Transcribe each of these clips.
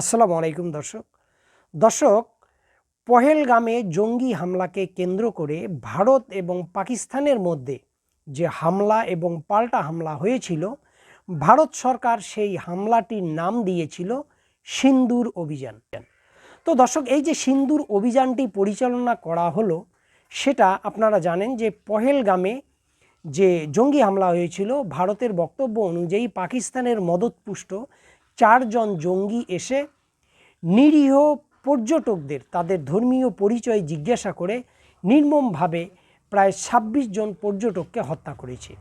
আসসালামু আলাইকুম দর্শক। দর্শক, পহেলগামে জঙ্গি হামলাকে কেন্দ্র করে ভারত এবং পাকিস্তানের মধ্যে যে হামলা এবং পাল্টা হামলা হয়েছিল, ভারত সরকার সেই হামলাটির নাম দিয়েছিল সিন্দুর অভিযান। তো দর্শক, এই যে সিন্দুর অভিযানটি পরিচালনা করা হলো, সেটা আপনারা জানেন যে পহেলগামে যে জঙ্গি হামলা হয়েছিল, ভারতের বক্তব্য অনুযায়ী পাকিস্তানের মদতপুষ্ট চারজন জঙ্গি এসে নিরীহ পর্যটকদের তাদের ধর্মীয় পরিচয় জিজ্ঞাসা করে নির্মমভাবে প্রায় ২৬ জন পর্যটককে হত্যা করেছে।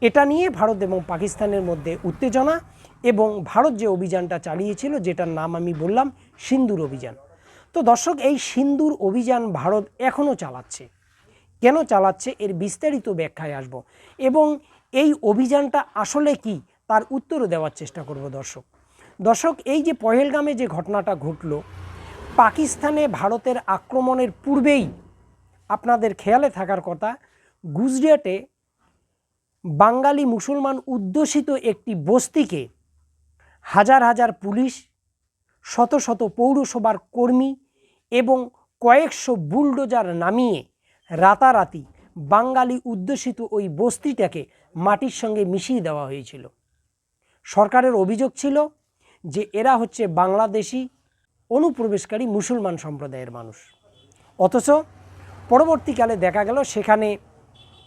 এটা নিয়ে ভারত এবং পাকিস্তানের মধ্যে উত্তেজনা এবং ভারত যে অভিযানটা চালিয়েছিল, যেটার নাম আমি বললাম, সিন্দুর অভিযান। তো দর্শক, এই সিন্দুর অভিযান ভারত এখনও চালাচ্ছে। কেন চালাচ্ছে, এর বিস্তারিত ব্যাখ্যায় আসব। এবং এই অভিযানটা আসলে কি? তার উত্তরও দেওয়ার চেষ্টা করব দর্শক। দর্শক, এই যে পহেলগামে যে ঘটনাটা ঘটল, পাকিস্তানে ভারতের আক্রমণের পূর্বেই আপনাদের খেয়ালে থাকার কথা, গুজরাটে বাঙালি মুসলমান উদ্যোষিত একটি বস্তিকে হাজার হাজার পুলিশ, শত শত পৌরসভার কর্মী এবং কয়েকশো বুলডোজার নামিয়ে রাতারাতি বাঙালি উদ্যোষিত ওই বস্তিটাকে মাটির সঙ্গে মিশিয়ে দেওয়া হয়েছিল। সরকারের অভিযোগ ছিল যে এরা হচ্ছে বাংলাদেশি অনুপ্রবেশকারী মুসলমান সম্প্রদায়ের মানুষ। অথচ পরবর্তীকালে দেখা গেল সেখানে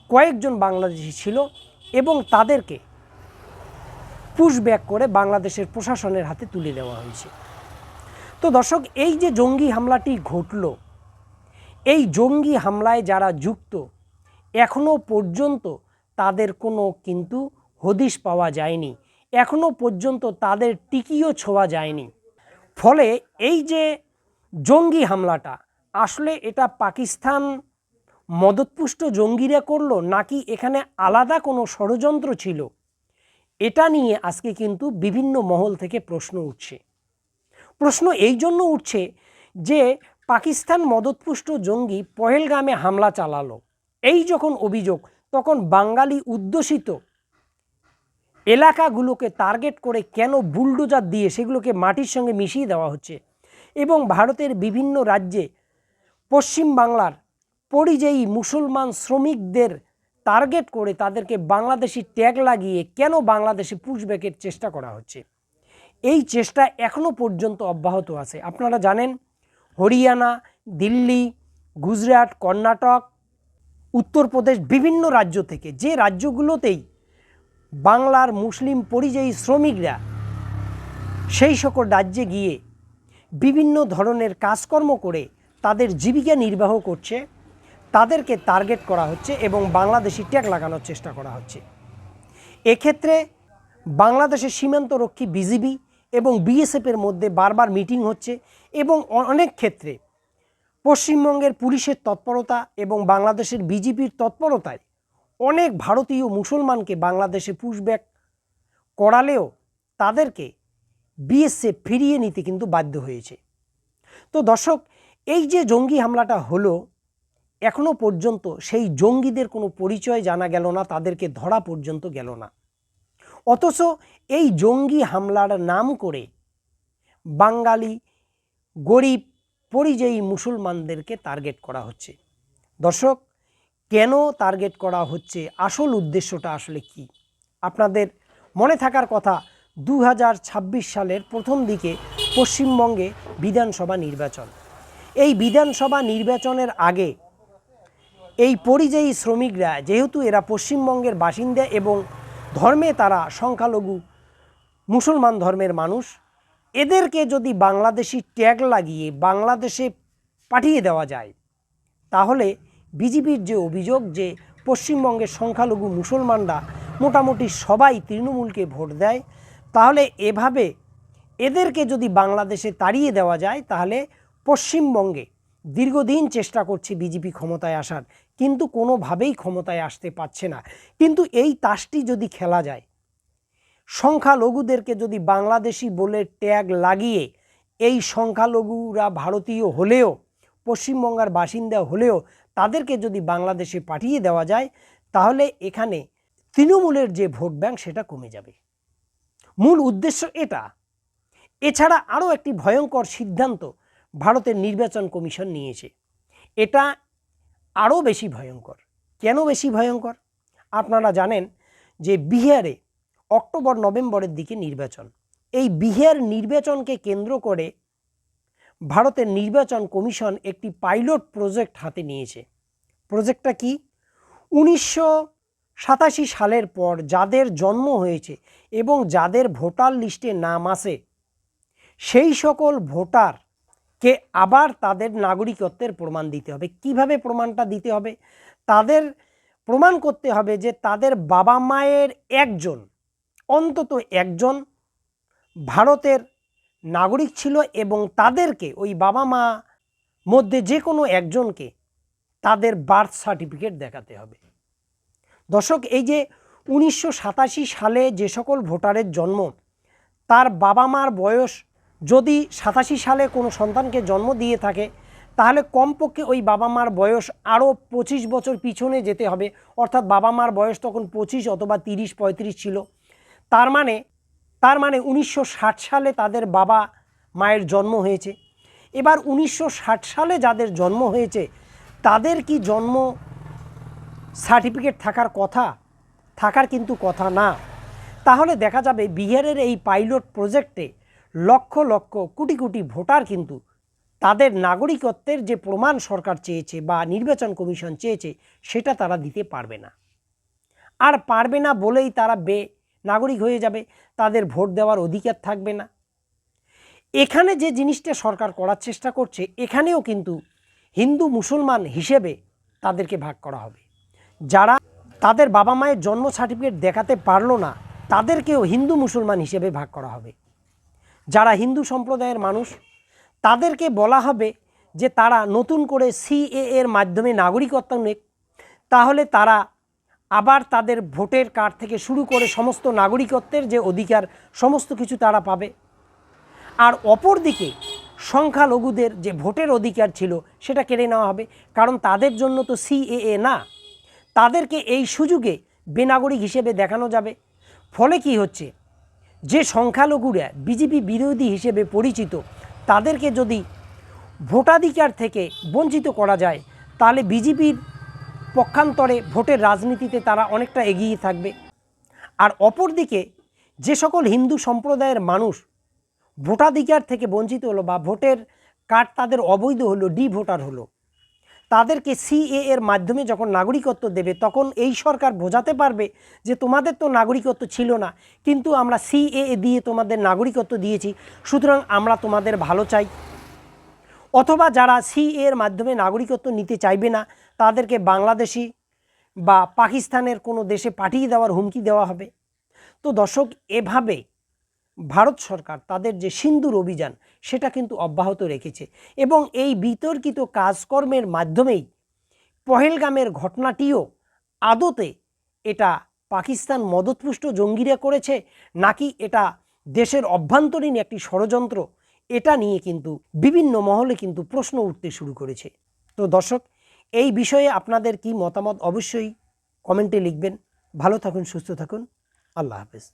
কয়েকজন বাংলাদেশি ছিল এবং তাদেরকে পুশব্যাক করে বাংলাদেশের প্রশাসনের হাতে তুলে দেওয়া হয়েছে। তো দর্শক, এই যে জঙ্গি হামলাটি ঘটল, এই জঙ্গি হামলায় যারা যুক্ত এখনও পর্যন্ত তাদের কোনো কিন্তু হদিশ পাওয়া যায়নি। এখনও পর্যন্ত তাদের টিকিও ছোঁয়া যায়নি। ফলে এই যে জঙ্গি হামলাটা, আসলে এটা পাকিস্তান মদতপুষ্ট জঙ্গিরা করল নাকি এখানে আলাদা কোনো ষড়যন্ত্র ছিল? এটা নিয়ে আজকে কিন্তু বিভিন্ন মহল থেকে প্রশ্ন উঠছে। প্রশ্ন এই জন্য উঠছে যে পাকিস্তান মদতপুষ্ট জঙ্গি পহেলগামে হামলা চালালো। এই যখন অভিযোগ, তখন বাঙালি উদ্যোষিত এলাকাগুলোকে টার্গেট করে কেন বুলডোজার দিয়ে সেগুলোকে মাটির সঙ্গে মিশিয়ে দেওয়া হচ্ছে? এবং ভারতের বিভিন্ন রাজ্যে পশ্চিম বাংলার পরিযায়ী মুসলমান শ্রমিকদের টার্গেট করে তাদেরকে বাংলাদেশি ট্যাগ লাগিয়ে কেন বাংলাদেশে পুশব্যাকের চেষ্টা করা হচ্ছে? এই চেষ্টা এখনও পর্যন্ত অব্যাহত আছে। আপনারা জানেন, হরিয়ানা, দিল্লি, গুজরাট, কর্ণাটক, উত্তরপ্রদেশ বিভিন্ন রাজ্য থেকে যে রাজ্যগুলোতেই বাংলার মুসলিম পরিযায়ী শ্রমিকরা সেই সকল রাজ্যে গিয়ে বিভিন্ন ধরনের কাজকর্ম করে তাদের জীবিকা নির্বাহ করছে, তাদেরকে টার্গেট করা হচ্ছে এবং বাংলাদেশি ট্যাগ লাগানোর চেষ্টা করা হচ্ছে। এক্ষেত্রে বাংলাদেশের সীমান্তরক্ষী বিজিবি এবং বিএসএফের মধ্যে বারবার মিটিং হচ্ছে এবং অনেক ক্ষেত্রে পশ্চিমবঙ্গের পুলিশের তৎপরতা এবং বাংলাদেশের বিজেপির তৎপরতায় অনেক ভারতীয় মুসলমানকে বাংলাদেশে পুশব্যাক করালেও তাদেরকে বিএসএফ ফিরিয়ে নিতে কিন্তু বাধ্য হয়েছে। তো দর্শক, এই যে জঙ্গি হামলাটা হলো এখনও পর্যন্ত সেই জঙ্গিদের কোনো পরিচয় জানা গেল না, তাদেরকে ধরা পর্যন্ত গেল না। অথচ এই জঙ্গি হামলার নাম করে বাঙালি, গরিব, পরিযায়ী মুসলমানদেরকে টার্গেট করা হচ্ছে। দর্শক কেন টার্গেট করা হচ্ছে? আসল উদ্দেশ্যটা আসলে কি? আপনাদের মনে থাকার কথা দু হাজার ছাব্বিশ সালের প্রথম দিকে পশ্চিমবঙ্গে বিধানসভা নির্বাচন। এই বিধানসভা নির্বাচনের আগে এই পরিযায়ী শ্রমিকরা, যেহেতু এরা পশ্চিমবঙ্গের বাসিন্দা এবং ধর্মে তারা সংখ্যালঘু, মুসলমান ধর্মের মানুষ, এদেরকে যদি বাংলাদেশি ট্যাগ লাগিয়ে বাংলাদেশে পাঠিয়ে দেওয়া যায়, তাহলে বিজেপির যে অভিযোগ যে পশ্চিমবঙ্গের সংখ্যালঘু মুসলমানরা মোটামুটি সবাই তৃণমূলকে ভোট দেয়, তাহলে এভাবে এদেরকে যদি বাংলাদেশে তাড়িয়ে দেওয়া যায়, তাহলে পশ্চিমবঙ্গে দীর্ঘদিন চেষ্টা করছে বিজেপি ক্ষমতায় আসার, কিন্তু কোনোভাবেই ক্ষমতায় আসতে পারছে না। কিন্তু এই তাসটি যদি খেলা যায়, সংখ্যালঘুদেরকে যদি বাংলাদেশি বলে ট্যাগ লাগিয়ে এই সংখ্যালঘুরা ভারতীয় হলেও, পশ্চিমবঙ্গের বাসিন্দা হলেও তাদেরকে যদি বাংলাদেশে পাঠিয়ে দেওয়া যায়, তাহলে এখানে তৃণমূলের যে ভোট ব্যাংক সেটা কমে যাবে। মূল উদ্দেশ্য এটা। এছাড়া আরও একটি ভয়ঙ্কর সিদ্ধান্ত ভারতের নির্বাচন কমিশন নিয়েছে। এটা আরও বেশি ভয়ঙ্কর। কেন বেশি ভয়ঙ্কর? আপনারা জানেন যে বিহারে অক্টোবর নভেম্বরের দিকে নির্বাচন। এই বিহার নির্বাচনকে কেন্দ্র করে ভারতের নির্বাচন কমিশন একটি পাইলট প্রজেক্ট হাতে নিয়েছে। প্রজেক্টটা কি? উনিশশো সাতাশি সালের পর যাদের জন্ম হয়েছে এবং যাদের ভোটার লিস্টে নাম আসে সেই সকল ভোটারকে আবার তাদের নাগরিকত্বের প্রমাণ দিতে হবে। কীভাবে প্রমাণটা দিতে হবে? তাদের প্রমাণ করতে হবে যে তাদের বাবা মায়ের একজন, অন্তত একজন ভারতের নাগরিক ছিল এবং তাদেরকে, ওই বাবা মা মধ্যে যে কোনো একজনকে তাদের বার্থ সার্টিফিকেট দেখাতে হবে। দর্শক, এই যে উনিশশো সাতাশি সালে যে সকল ভোটারের জন্ম, তার বাবা মার বয়স যদি সাতাশি সালে কোনো সন্তানকে জন্ম দিয়ে থাকে, তাহলে কমপক্ষে ওই বাবা মার বয়স আরও পঁচিশ বছর পিছনে যেতে হবে। অর্থাৎ বাবা মার বয়স তখন পঁচিশ অথবা তিরিশ পঁয়ত্রিশ ছিল। তার মানে তার মানে উনিশশো ষাট সালে তাদের বাবা মায়ের জন্ম হয়েছে। এবার উনিশশো ষাট সালে যাদের জন্ম হয়েছে, তাদের কি জন্ম সার্টিফিকেট থাকার কথা? থাকার কিন্তু কথা না। তাহলে দেখা যাবে বিহারের এই পাইলট প্রজেক্টে লক্ষ লক্ষ কোটি কোটি ভোটার কিন্তু তাদের নাগরিকত্বের যে প্রমাণ সরকার চেয়েছে বা নির্বাচন কমিশন চেয়েছে, সেটা তারা দিতে পারবে না। আর পারবে না বলেই তারা বে নাগরিক হয়ে যাবে, তাদের ভোট দেওয়ার অধিকার থাকবে না। এখানে যে জিনিসটা সরকার করার চেষ্টা করছে, এখানেও কিন্তু হিন্দু মুসলমান হিসেবে তাদেরকে ভাগ করা হবে। যারা তাদের বাবা মায়ের জন্ম সার্টিফিকেট দেখাতে পারল না, তাদেরকেও হিন্দু মুসলমান হিসেবে ভাগ করা হবে। যারা হিন্দু সম্প্রদায়ের মানুষ, তাদেরকে বলা হবে যে তারা নতুন করে সিএ এর মাধ্যমে নাগরিকত্ব নেক, তাহলে তারা আবার তাদের ভোটের কার্ড থেকে শুরু করে সমস্ত নাগরিকত্বের যে অধিকার, সমস্ত কিছু তারা পাবে। আর অপরদিকে সংখ্যালঘুদের যে ভোটের অধিকার ছিল, সেটা কেড়ে নেওয়া হবে। কারণ তাদের জন্য তো সিএএ না। তাদেরকে এই সুযোগে বেনাগরিক হিসেবে দেখানো যাবে। ফলে কি হচ্ছে? যে সংখ্যালঘুরা বিজেপি বিরোধী হিসেবে পরিচিত, তাদেরকে যদি ভোটাধিকার থেকে বঞ্চিত করা যায়, তাহলে বিজেপির পক্ষান্তরে ভোটের রাজনীতিতে তারা অনেকটা এগিয়ে থাকবে। আর অপরদিকে, যে সকল হিন্দু সম্প্রদায়ের মানুষ ভোটাধিকার থেকে বঞ্চিত হলো বা ভোটের কার্ড তাদের অবৈধ হলো ডি ভোটার হলো, তাদেরকে সিএ এর মাধ্যমে যখন নাগরিকত্ব দেবে, তখন এই সরকার বোঝাতে পারবে যে তোমাদের তো নাগরিকত্ব ছিল না, কিন্তু আমরা সিএ দিয়ে তোমাদের নাগরিকত্ব দিয়েছি, সুতরাং আমরা তোমাদের ভালো চাই। অথবা যারা সিএ এর মাধ্যমে নাগরিকত্ব নিতে চাইবে না তাদেরকে বাংলাদেশি বা পাকিস্তানের কোনো দেশে পাঠিয়ে দেওয়ার হুমকি দেওয়া হবে। তো দর্শক, এভাবে ভারত সরকার তাদের যে সিন্দুর অভিযান, সেটা কিন্তু অব্যাহত রেখেছে এবং এই বিতর্কিত কাজকর্মের মাধ্যমেই পহেলগামের ঘটনাটিও আদতে এটা পাকিস্তান মদতপুষ্ট জঙ্গিরা করেছে, নাকি এটা দেশের অভ্যন্তরীণ একটি ষড়যন্ত্র, এটা নিয়ে কিন্তু বিভিন্ন মহলে কিন্তু প্রশ্ন উঠতে শুরু করেছে। তো দর্শক এই বিষয়ে আপনাদের কি মতামত অবশ্যই কমেন্টে লিখবেন। ভালো থাকুন সুস্থ থাকুন। আল্লাহ হাফেজ।